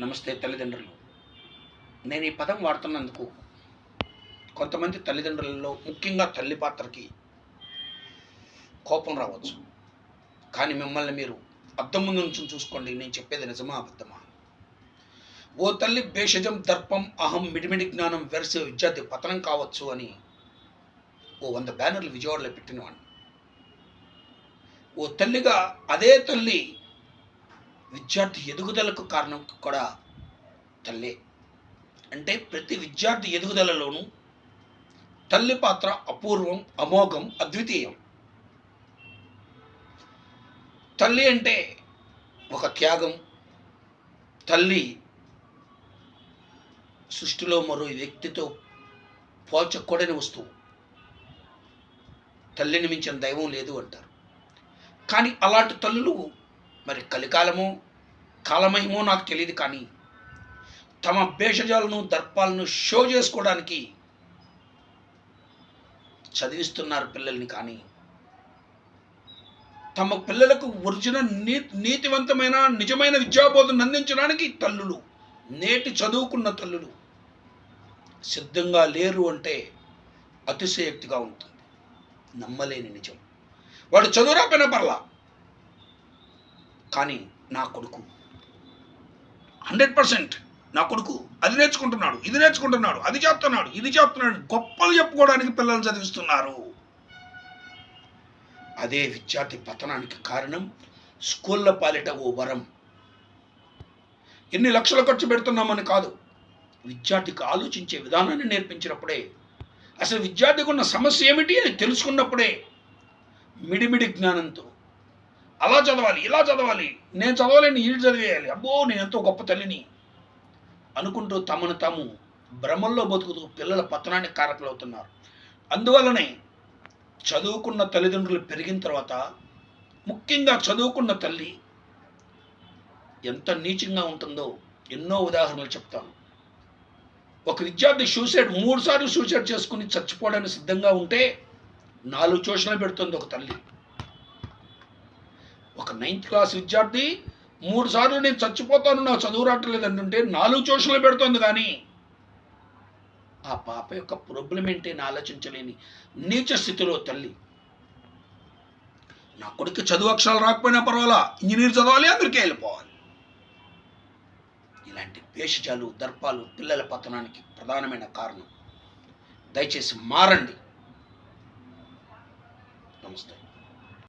నమస్తే తల్లిదండ్రులు. నేను ఈ పదం వాడుతున్నందుకు కొంతమంది తల్లిదండ్రులలో ముఖ్యంగా తల్లి పాత్రకి కోపం రావచ్చు. కానీ మిమ్మల్ని మీరు అద్దం ముందు నుంచి చూసుకోండి. నేను చెప్పేది నిజమా అబద్ధమా? ఓ తల్లి భేషజం దర్పం అహం మిడిమిడి జ్ఞానం వెరసే విద్యార్థి పతనం కావచ్చు అని ఓ వంద బ్యానర్లు విజయవాడలో పెట్టినవాడిని. ఓ తల్లిగా అదే తల్లి విద్యార్థి ఎదుగుదలకు కారణం కూడా తల్లే. అంటే ప్రతి విద్యార్థి ఎదుగుదలలోనూ తల్లి పాత్ర అపూర్వం అమోఘం అద్వితీయం. తల్లి అంటే ఒక త్యాగం. తల్లి సృష్టిలో మరో వ్యక్తితో పోల్చకూడని వస్తువు. తల్లిని మించిన దైవం లేదు అంటారు. కానీ అలాంటి తల్లులు మరి కలికాలమో కాలమహిమో నాకు తెలియదు కానీ తమ భేషజాలను దర్పాలను షో చేసుకోవడానికి చదివిస్తున్నారు పిల్లల్ని కానీ తమ పిల్లలకు ఒరిజినల్ నీ నీతివంతమైన నిజమైన విద్యాబోధన అందించడానికి తల్లులు నేటి చదువుకున్న తల్లులు సిద్ధంగా లేరు అంటే అతిశయోక్తిగా ఉంటుంది. నమ్మలేని నిజం. వాడు చదువురా రాపోయినా పర్లా? కానీ నా కొడుకు. హండ్రెడ్ పర్సెంట్ నా కొడుకు అది నేర్చుకుంటున్నాడు ఇది నేర్చుకుంటున్నాడు అది చేస్తున్నాడు ఇది చేస్తున్నాడు గొప్పలు చెప్పుకోవడానికి పిల్లలు చదివిస్తున్నారు. అదే విద్యార్థి పతనానికి కారణం స్కూళ్ళ పాలిట ఓ వరం. ఎన్ని లక్షలు ఖర్చు పెడుతున్నామని కాదు విద్యార్థికి ఆలోచించే విధానాన్ని నేర్పించినప్పుడే అసలు విద్యార్థికి ఉన్న సమస్య ఏమిటి అని తెలుసుకున్నప్పుడే మిడిమిడి జ్ఞానంతో అలా చదవాలి ఇలా చదవాలి. నేను చదవాలని వీళ్ళు చదివేయాలి. అబ్బో నేను ఎంతో గొప్ప తల్లిని. అనుకుంటూ తమను తాము భ్రమంలో బతుకుతూ పిల్లల పతనానికి కారకులవుతున్నారు. అందువల్లనే చదువుకున్న తల్లిదండ్రులు పెరిగిన తర్వాత ముఖ్యంగా చదువుకున్న తల్లి ఎంత నీచంగా ఉంటుందో ఎన్నో ఉదాహరణలు చెప్తాను. ఒక విద్యార్థి సూసైడ్ మూడు సార్లు సూసైడ్ చేసుకుని చచ్చిపోవడానికి సిద్ధంగా ఉంటే నాలుగు ట్యూషన్లు పెడుతుంది ఒక తల్లి. ఒక నైన్త్ క్లాస్ విద్యార్థి మూడు సార్లు నేను చచ్చిపోతాను నాకు చదువు రావట్లేదు అంటుంటే నాలుగు ట్యూషన్లు పెడుతుంది కానీ. ఆ పాప యొక్క ప్రాబ్లం ఏంటి ఆలోచించలేని నీచ స్థితిలో తల్లి. నా కొడుకు చదువు అక్షరాలు రాకపోయినా పర్వాలా ఇంజనీర్ చదవాలి అందరికీ వెళ్ళిపోవాలి. ఇలాంటి వేషజాలు దర్పాలు పిల్లల పతనానికి ప్రధానమైన కారణం. దయచేసి మారండి. నమస్తే.